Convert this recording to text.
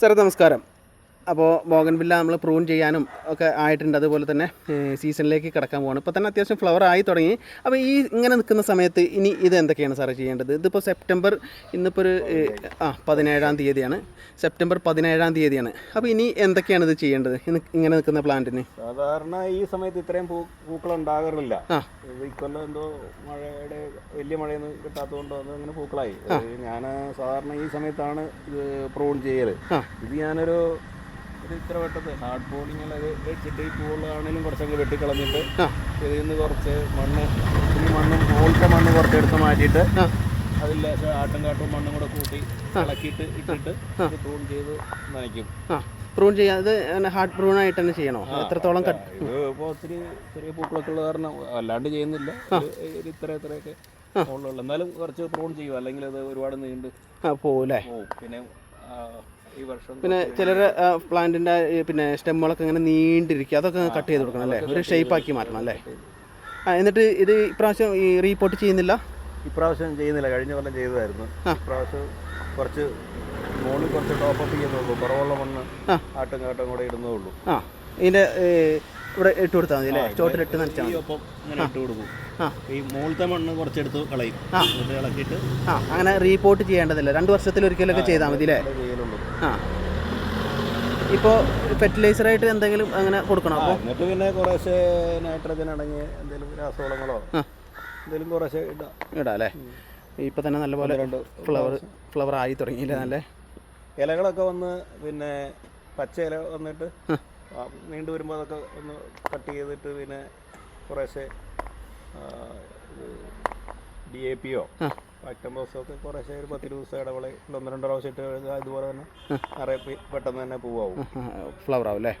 സാറേ നമസ്കാരം. അപ്പോൾ ബോഗൻവില്ല നമ്മൾ പ്രൂൺ ചെയ്യാനും ഒക്കെ ആയിട്ടുണ്ട്. അതുപോലെ തന്നെ സീസണിലേക്ക് കിടക്കാൻ പോകണം ഇപ്പോൾ തന്നെ അത്യാവശ്യം ഫ്ലവർ ആയി തുടങ്ങി. അപ്പോൾ ഈ ഇങ്ങനെ നിൽക്കുന്ന സമയത്ത് ഇനി ഇത് എന്തൊക്കെയാണ് സാറ് ചെയ്യേണ്ടത്? ഇതിപ്പോൾ സെപ്റ്റംബർ ഇന്നിപ്പോൾ ഒരു ആ പതിനേഴാം തീയതിയാണ്. സെപ്റ്റംബർ പതിനേഴാം തീയതിയാണ്. അപ്പോൾ ഇനി എന്തൊക്കെയാണ് ഇത് ചെയ്യേണ്ടത്? ഇങ്ങനെ നിൽക്കുന്ന പ്ലാന്റിന്. സാധാരണ ഈ സമയത്ത് ഇത്രയും പൂ പൂക്കൾ ഉണ്ടാകാറില്ല. ആ. ഇക്കൊല്ലം എന്തോ മഴയുടെ വലിയ മഴയൊന്നും കിട്ടാത്തതുകൊണ്ടോ അങ്ങനെ പൂക്കളായി. ഞാൻ സാധാരണ ഈ സമയത്താണ് ഇത് പ്രൂൺ ചെയ്യൽ. ആ. ഇത് ഞാനൊരു ഇത്ര വട്ടത്ത് ഹാർഡ് ബോളിങ്ങിലൊക്കെ വെച്ചിട്ട് ഈ പൂളാണെങ്കിലും കുറച്ചങ്ങ് വെട്ടിക്കളഞ്ഞിട്ട്. ഇതിൽ നിന്ന് കുറച്ച് മണ്ണ് ഈ മണ്ണും മുകളിലത്തെ മണ്ണ് കുറച്ച് എടുത്ത് മാറ്റിയിട്ട്. അതിൽ ആട്ടും കാട്ടും മണ്ണും കൂടെ കൂട്ടി ഇളക്കിയിട്ട് ഇട്ടിട്ട് പ്രൂൺ ചെയ്ത് നനയ്ക്കും. പ്രൂൺ ചെയ്യാതെ ഹാർഡ് പ്രൂൺ ആയിട്ട് തന്നെ ചെയ്യണോ? എത്രത്തോളം ഇപ്പോൾ ഒത്തിരി ചെറിയ പൂക്കളൊക്കെ ഉള്ള കാരണം അല്ലാണ്ട് ചെയ്യുന്നില്ല. ഇത്ര ഇത്രയൊക്കെ എന്നാലും കുറച്ച് പ്രൂൺ ചെയ്യും അല്ലെങ്കിൽ അത് ഒരുപാട് നീണ്ട് പോവും. പിന്നെ ഈ വർഷം പിന്നെ ചിലർ പ്ലാന്റിന്റെ പിന്നെ സ്റ്റെമ്മുകളൊക്കെ ഇങ്ങനെ നീണ്ടിരിക്കുക. അതൊക്കെ കട്ട് ചെയ്ത് കൊടുക്കണം അല്ലേ? ഒരു ഷേപ്പ് ആക്കി മാറ്റണം അല്ലേ? ആ എന്നിട്ട് ഇത് ഇപ്രാവശ്യം ഈ റീപോർട്ട് ചെയ്യുന്നില്ല? ഇപ്രാവശ്യം ചെയ്യുന്നില്ല. കഴിഞ്ഞ കൊല്ലം ചെയ്തതായിരുന്നു. ഇപ്രാവശ്യം കുറച്ച് മോണിൽ കുറച്ച് ടോപ്പപ്പ് ചെയ്യുന്നുള്ളൂ. കുറവുള്ള മണ്ണ്. ആട്ടും കാട്ടും കൂടെ ഇടുന്നേ ഉള്ളൂ. ആ. ഇതിന്റെ ഇവിടെ ഇട്ട് കൊടുത്താൽ മതി അല്ലേ? ഇങ്ങനെ ഇട്ട് നനച്ചാൽ. ഈ മുകളിലത്തെ മണ്ണ് കുറച്ചെടുത്ത് കളയും. ആ. എന്നിട്ട് ഇളക്കിയിട്ട് ആ അങ്ങനെ റീപോർട്ട് ചെയ്യേണ്ടതില്ല. രണ്ട് വർഷത്തിൽ ഒരിക്കലൊക്കെ ചെയ്താൽ മതി അല്ലേ? ആ. ഇപ്പോൾ ഫെർട്ടിലൈസറായിട്ട് എന്തെങ്കിലും അങ്ങനെ കൊടുക്കണം അപ്പോ? അപ്പോൾ എന്നിട്ട് പിന്നെ കുറേശ്ശെ നൈട്രജൻ അടങ്ങിയ എന്തെങ്കിലും രാസവളങ്ങളോ എന്തെങ്കിലും കുറേശ്ശെ ഇടാം. ഇടാം അല്ലേ? ഇപ്പം തന്നെ നല്ലപോലെ രണ്ട് ഫ്ലവർ ഫ്ലവർ ആയി തുടങ്ങിയില്ലേ നല്ല? ഇലകളൊക്കെ വന്ന് പിന്നെ പച്ച ഇല വന്നിട്ട് നീണ്ടു വരുമ്പോൾ അതൊക്കെ ഒന്ന് കട്ട് ചെയ്തിട്ട് പിന്നെ കുറേശ്ശെ ഡി എ പിയോ ഒക്കെ കുറേശ്ശെ ഒരു പത്ത് ദിവസം ഇടവേള ഒന്ന് രണ്ട് പ്രാവശ്യം ഇട്ട് കഴിഞ്ഞാൽ ഇതുപോലെ തന്നെ നിറയെ പെട്ടെന്ന് തന്നെ പൂവാവും. ഫ്ലവർ ആവും അല്ലേ.